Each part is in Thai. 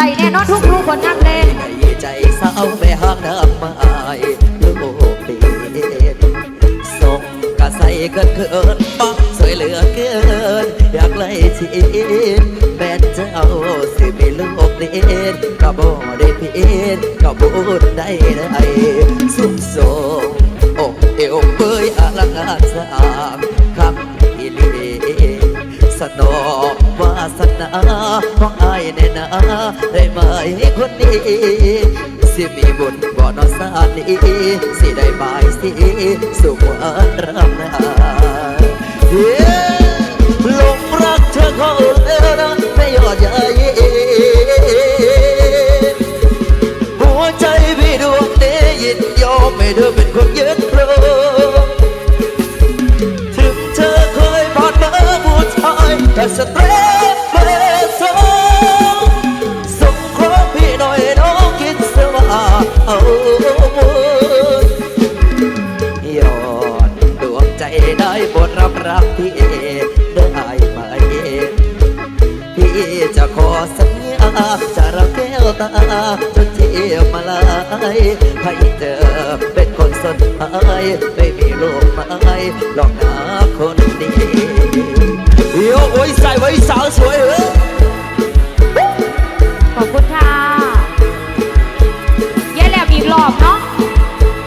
ได้แน่นอนทุกทุกๆผลงานเลงใจเศร้าไปหางน้ำไม้ลูกเดีส่งกระใสเกินเกินปักสวยเหลือเกิน อยากไล่ชีแม่นเจ้าสิมีลูกเดีก็บ่ได้เพียนก็บุญได้ได้สุขสงอกเอวเบยอลังการสามคำอีลีสนองวาสนาของอายแน่นา ได้ไหมคนนี้สิมีบุญบ่อนอสานีสิได้บายสิสุขวันรำนาเย้หลงรักเธอเขาเออนะไม่ยอดใหญ่หัวใจพี่ดวงเตยินยอมไม่เธอ จะรักแก้วตาจนเจียมมาลายให้เธอเป็นคนสุดท้ายไม่มีโลกไม้หลอกหาคนดีโยโอ้ยใส่ไว้สาวสวยเออขอบคุณค่ะเย้แหลมอีกรอบเนาะ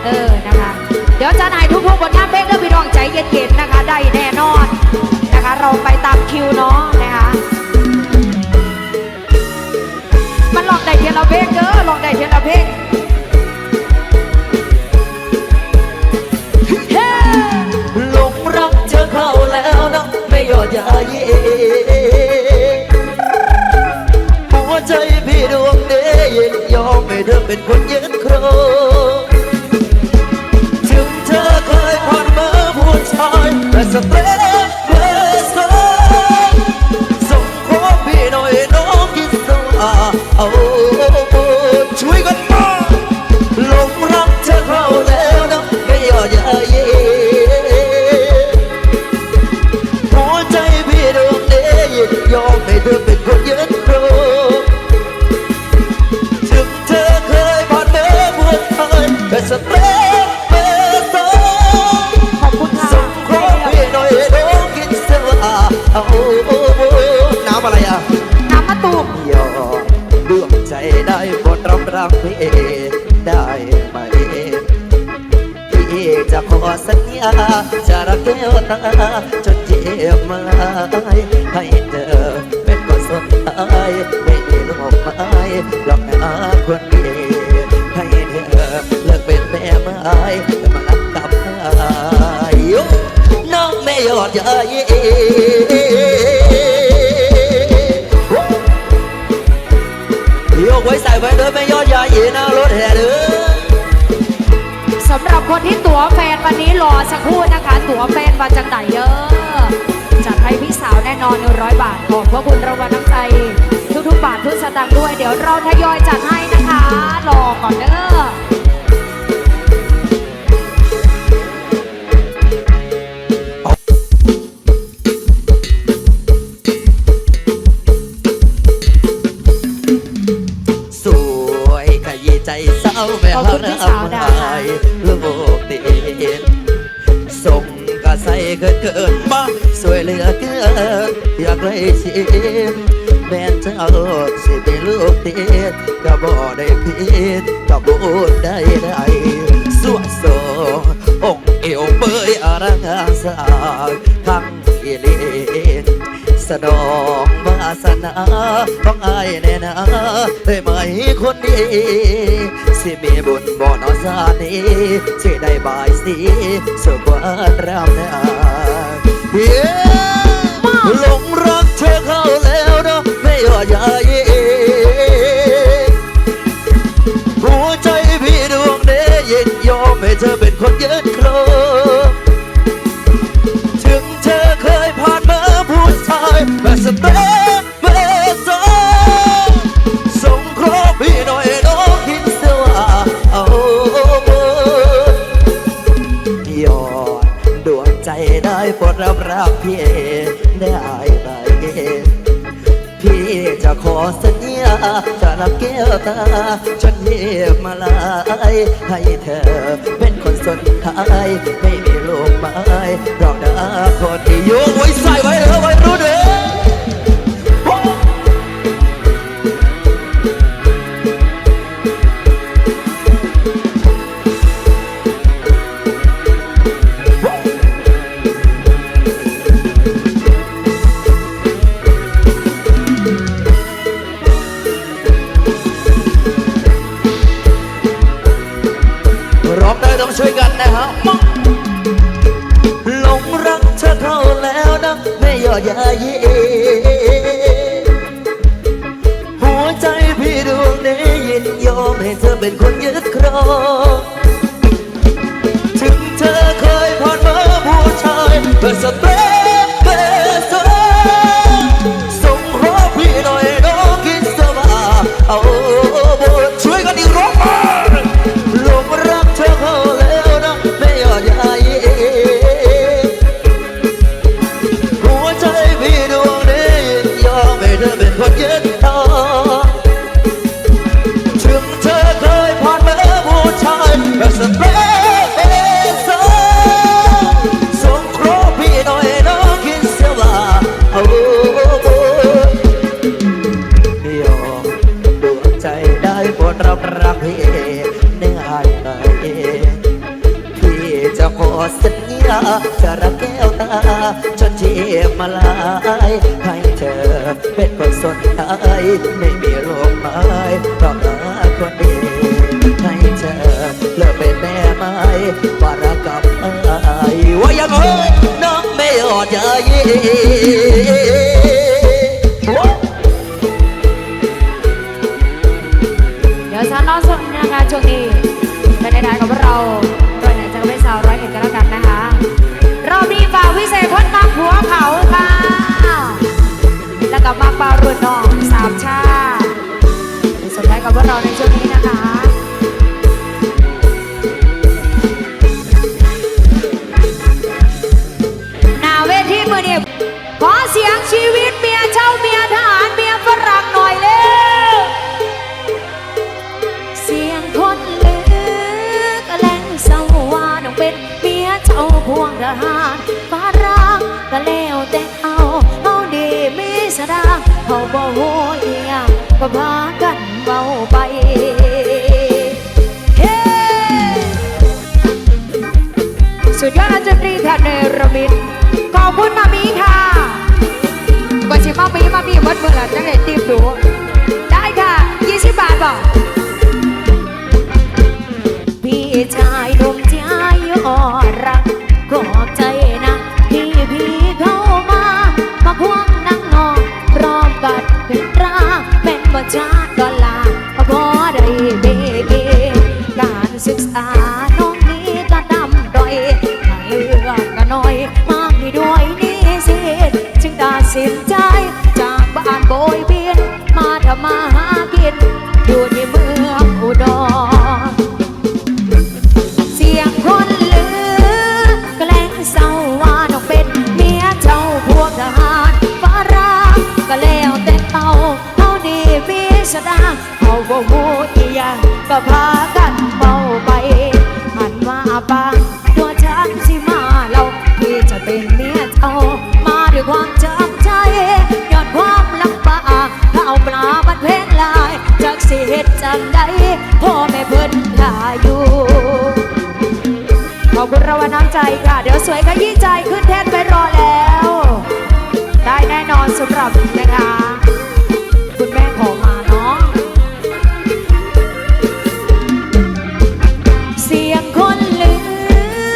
เออนะคะ เดี๋ยวจะนายทุกทุกๆผลงาเพลงเด้อพี่น้องใจเย็นๆนะคะ ได้แน่นอน เธอเป็นคนยืนครอง ตาจนเจ็บมาให้เธอเป็นคนสุดท้ายไม่มีโลกไม้หลอกหาคนดีให้เธอเลิกเป็นแม่ไม้แต่มารักกับอายน้องไม่ยอดใหญ่โยกไว้ใส่ไว้เด้อไม่ยอดใหญ่หน้ารถแห่เด้อ คนที่ตั๋วแฟนวันนี้รอสักครู่นะคะ ตั๋วแฟนมาจากไหนเยอะจัดให้พี่สาวแน่นอน100บาทขอบพระคุณรางวัลน้ำใจ ทุกๆบาททุกสตางค์ด้วย เดี๋ยวเราทยอยจัดให้นะคะรอก่อนเด้อสวยขยี้ใจเศร้าแม่ขอบคุณพี่สาวดาลูกตี เกินเกินบ้าสวยเหลือเกินอยากเลยชิมแม่เจ้าสิเป็นลูกตีนก็บ่ได้ผิดก็บ่ได้ได้สวดสงองค์เอวเบยอารังอาสาทั้งอีเลนสนองวาสนาของอายแน่นาได้ไหมคนดี สิมีบุญบ่นอสานีสิได้บายสีสุขวันรำนาเฮ้หลงรักเธอเข้าแล้วนะไม่ยอดใหญ่หัวใจพี่ดวงเดยินยอมให้เธอเป็น สัญญาจะรักแก้วตาฉันเยียบมาลายให้เธอเป็นคนสุดท้ายไม่มีลูกไม้รอดาคนที่อยู่ไว้ใส่ไว้เธอไว้รู้เด้อ จนเทียบมาลายให้เธอเป็นคนสุดท้ายไม่มีโลกไม้เพราะรักคนดีให้เธอเลิกเป็นแม่ไม้ว่ารักกับไอ้ว่ายังเฮ้ยน้องไม่อดใจ ก็พากันเมาไปเฮ้สุดยอดนักดนตรีแทนเนรมิตขอบคุณมามี กาน้องนี้ก็ดำดอยถ้าเลือกก็น้อย มากมีด้วยนี่สิจึงตัดสินใจ จากบ้านโบยบินมาทำมาหากิน อยู่ที่เมืองอุดร เสียงคนลือแกล้งเศร้าว่าน้องเป็นเมียเจ้าพวกทหารฟ้ารักก็แล้วแต่เอาเอาดีมีสดาเอาบ่หูอีหยังก็พา ค่ะ เดี๋ยวสวยขยี้ใจขึ้นแท่นไปรอแล้ว ได้แน่นอนสำหรับนะคะ คุณแม่ขอมาเนาะเสียงคนลื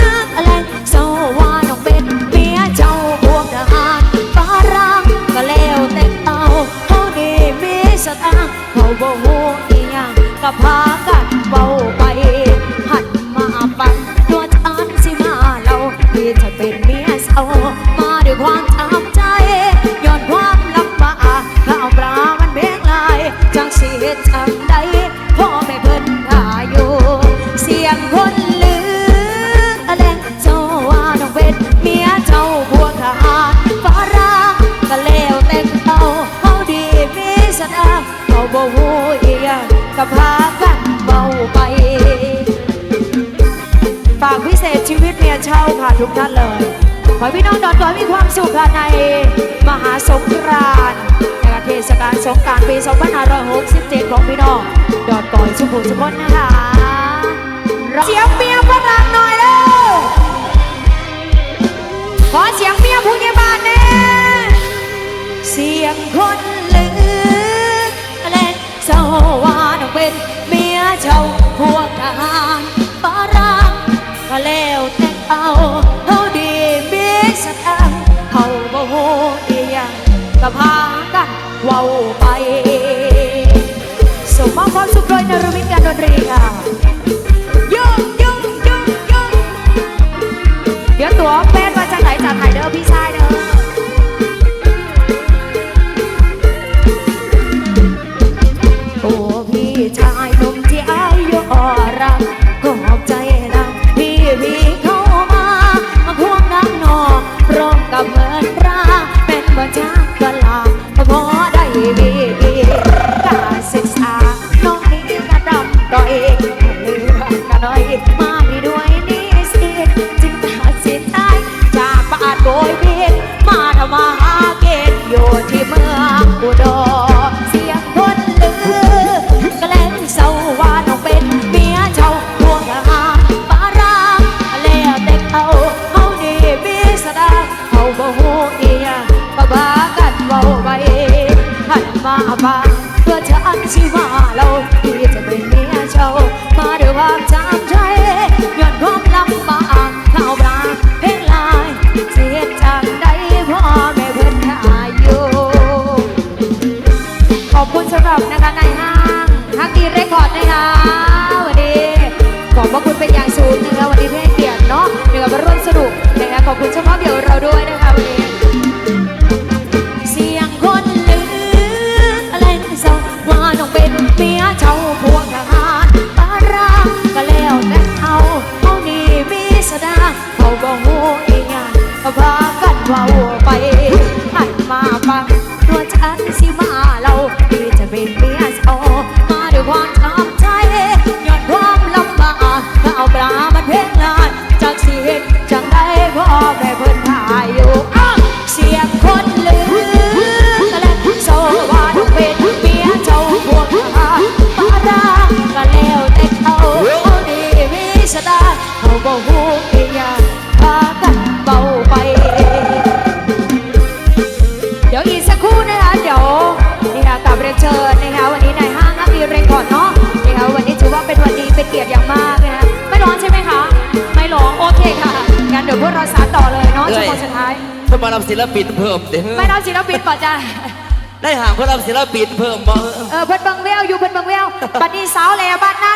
อกอะไรเศร้าว่าน้องเป็นเมียเจ้าพวกทหารฟ้ารังก็แล้วแต่เอาเขาดีมีสตางค์เขาบ่หูอีหยังก็พา รักก็แล้วแต่เขาเขาดีมีสนามเขาบ่หูอีกับพากันเบาไป ฝากพิเศษชีวิตเมียเช่าค่ะทุกท่านเลย ขอพี่น้องดอนตัวมีความสุขค่ะในมหาสงกรานต์นเทศกาลสงกรานต์ปี 2567 ของพี่น้อง ดอนก่อยสุขุมสุขนนะคะเสียงเมียฝรั่งหน่อยเร็วขอเสียงเมียผู้ใหญ่บ้านแน่เสียงคนลือเล่น เศร้าว่าน้องเป็นเมียเจ้าพวกทหารปารังก็แล้วแต่เอาเขาดีมีสตังเขาบ่โหดียังก็พากันเว้าไปส่งมอบความสุขโดยนรมิตการดนตรีค่ะ การศึกษาน้องนี้กระดำต่อยเลือกกันหน่อยมาด้วยนี่สิจึงตัดสินใจจากบ้านโดยบินมาทำมาหาเกณฑ์อยู่ที่เมืองอุดรเสียงคนลือกระเล่นเศร้าว่าน้องเป็นเมียเจ้าพวงหาปาราแล้วแต่เขาเขาดีมีสดาเขาบ่ฮู้อี บ้างเพื่อเธออันสิว่าเราที่จะเป็นเมียเจ้ามาด้วยความจำ ท้ายถ้ามารับศิลปินเพิ่มเด้อไม่รับศิลปินป่ะจ้ะได้ห่างเพื่อรับศิลปินเพิ่มบ่เออเพิ่นเบังเวลอยู่เพิ่นเบังเวลบัดนี้สาวแหล่บ้านนั้น